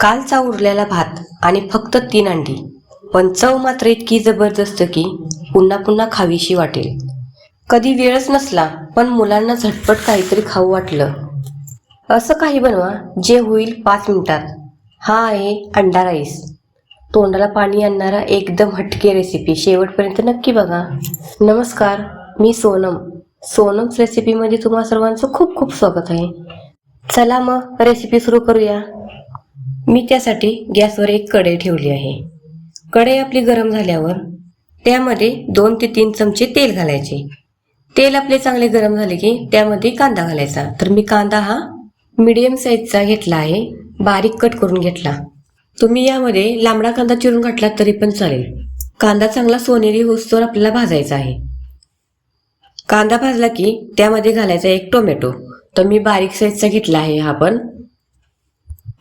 कालचा उरलेला भात आणि फक्त तीन अंडी. पण चव मात्र इतकी जबरदस्त की पुन्हा पुन्हा खावीशी वाटेल. कधी वेळच नसला पण मुलांना झटपट काहीतरी खाऊ वाटलं. असं काही बनवा जे होईल पाच मिनिटात. हा आहे अंडा राईस. तोंडाला पाणी आणणारा एकदम हटके रेसिपी शेवटपर्यंत नक्की बघा. नमस्कार मी सोनम. सोनम्स रेसिपीमध्ये तुम्हा सर्वांचं खूप खूप स्वागत आहे. चला मग रेसिपी सुरू करूया. मी त्यासाठी गॅसवर एक कढई ठेवली आहे. कढई आपली गरम झाल्यावर त्यामध्ये दोन ते तीन चमचे तेल घालायचे. तेल आपले चांगले गरम झाले की त्यामध्ये कांदा घालायचा. तर मी कांदा हा मीडियम साईजचा घेतला आहे. बारीक कट करून घेतला. तुम्ही यामध्ये लांबडा कांदा चिरून घातला तरी पण चालेल. कांदा चांगला सोनेरी होस्तोवर आपल्याला भाजायचा आहे. कांदा भाजला की त्यामध्ये घालायचा एक टोमॅटो. तर मी बारीक साईजचा घेतला आहे हा पण.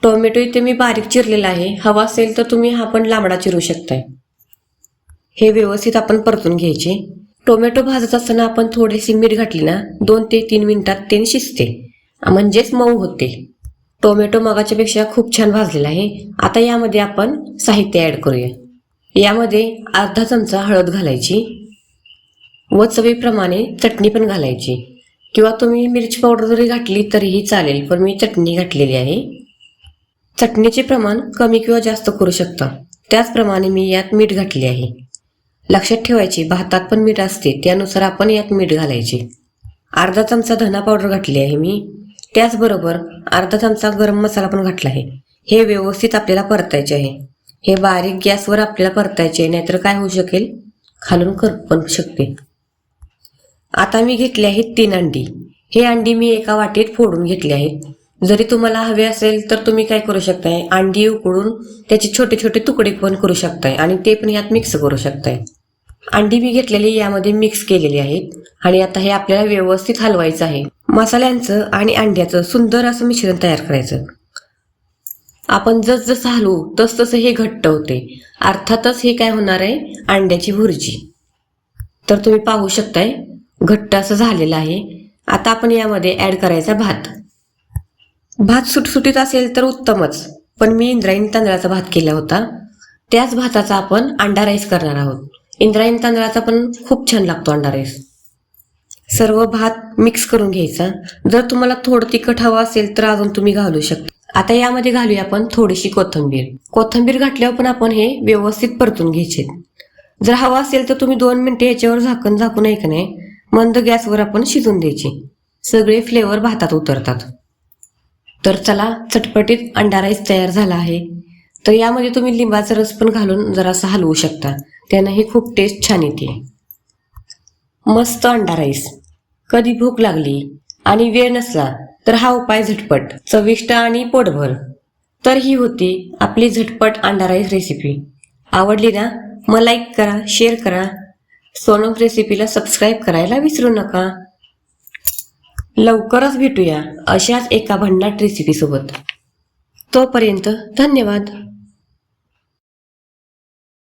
टोमॅटो इथे मी बारीक चिरलेला आहे. हवा असेल तर तुम्ही हा पण लांबडा चिरू शकताय. हे व्यवस्थित आपण परतून घ्यायचे. टोमॅटो भाजत असताना आपण थोडीशी मीठ घातली ना दोन ते तीन मिनिटात ते शिजते. म्हणजेच मऊ होते. टोमॅटो मगाच्यापेक्षा खूप छान भाजलेला आहे. आता यामध्ये आपण साहित्य ॲड करूया. यामध्ये अर्धा चमचा हळद घालायची. व चवीप्रमाणे चटणी पण घालायची. किंवा तुम्ही मिरची पावडर जरी घातली तरीही चालेल पण मी चटणी घातलेली आहे. चटणीचे प्रमाण कमी किंवा जास्त करू शकता. त्याचप्रमाणे मी यात मीठ घातले आहे. लक्षात ठेवायचे भातात पण मीठ असते त्यानुसार आपण यात मीठ घालायचे. अर्धा चमचा धना पावडर घातली आहे मी. त्याचबरोबर अर्धा चमचा गरम मसाला पण घातला आहे. हे व्यवस्थित आपल्याला परतायचे आहे. हे बारीक गॅसवर आपल्याला परतायचे आहे नाहीतर काय होऊ शकेल? खालून कर पण शकते. आता मी घेतली आहेत तीन अंडी. हे अंडी मी एका वाटीत फोडून घेतले आहेत. जरी तुम्हाला हवे असेल तर तुम्ही काय करू शकताय? अंडी उकडून त्याचे छोटे छोटे तुकडे पण करू शकताय आणि ते पण यात मिक्स करू शकताय. अंडी मी घेतलेली यामध्ये मिक्स केलेली आहेत आणि आता हे आपल्याला व्यवस्थित हलवायचं आहे. मसाल्यांचं आणि अंड्याचं सुंदर असं मिश्रण तयार करायचं. आपण जसजसं हलवू तसतसं हे घट्ट होते. अर्थातच हे काय होणार आहे? अंड्याची भुर्जी. तर तुम्ही पाहू शकताय घट्ट असं झालेलं आहे. आता आपण यामध्ये ॲड करायचा भात. भात सुटसुटीत असेल तर उत्तमच. पण मी इंद्रायणी तांदळाचा भात केला होता. त्याच भाताचा आपण अंडा राईस करणार आहोत. इंद्रायणी तांदळाचा पण खूप छान लागतो अंडा राईस सर्व भात मिक्स करून घ्यायचा. जर तुम्हाला थोडं तिखट हवं असेल तर अजून तुम्ही घालू शकता. आता यामध्ये घालूया आपण थोडीशी कोथिंबीर. कोथिंबीर घातल्यावर पण आपण हे व्यवस्थित परतून घ्यायचे. जर हवा असेल तर तुम्ही दोन मिनटं याच्यावर झाकण झाकून ऐकणे. नाही मंद गॅसवर आपण शिजून द्यायची. सगळे फ्लेवर भातात उतरतात. तर चला चटपटीत अंडा राईस तयार झाला आहे. तर यामध्ये तुम्ही लिंबाचा रस पण घालून जरासा हलवू शकता. त्यानं ही खूप टेस्ट छान येते. मस्त अंडा राईस. कधी भूक लागली आणि वेळ नसला तर हा उपाय झटपट चविष्ट आणि पोटभर. तर ही होती आपली झटपट अंडा राईस रेसिपी आवडली ना मग लाईक करा शेअर करा. सोनम रेसिपीला सबस्क्राईब करायला विसरू नका. लवकरच भेटूया अशाच एका भन्नाट रेसिपीसोबत तोपर्यंत धन्यवाद.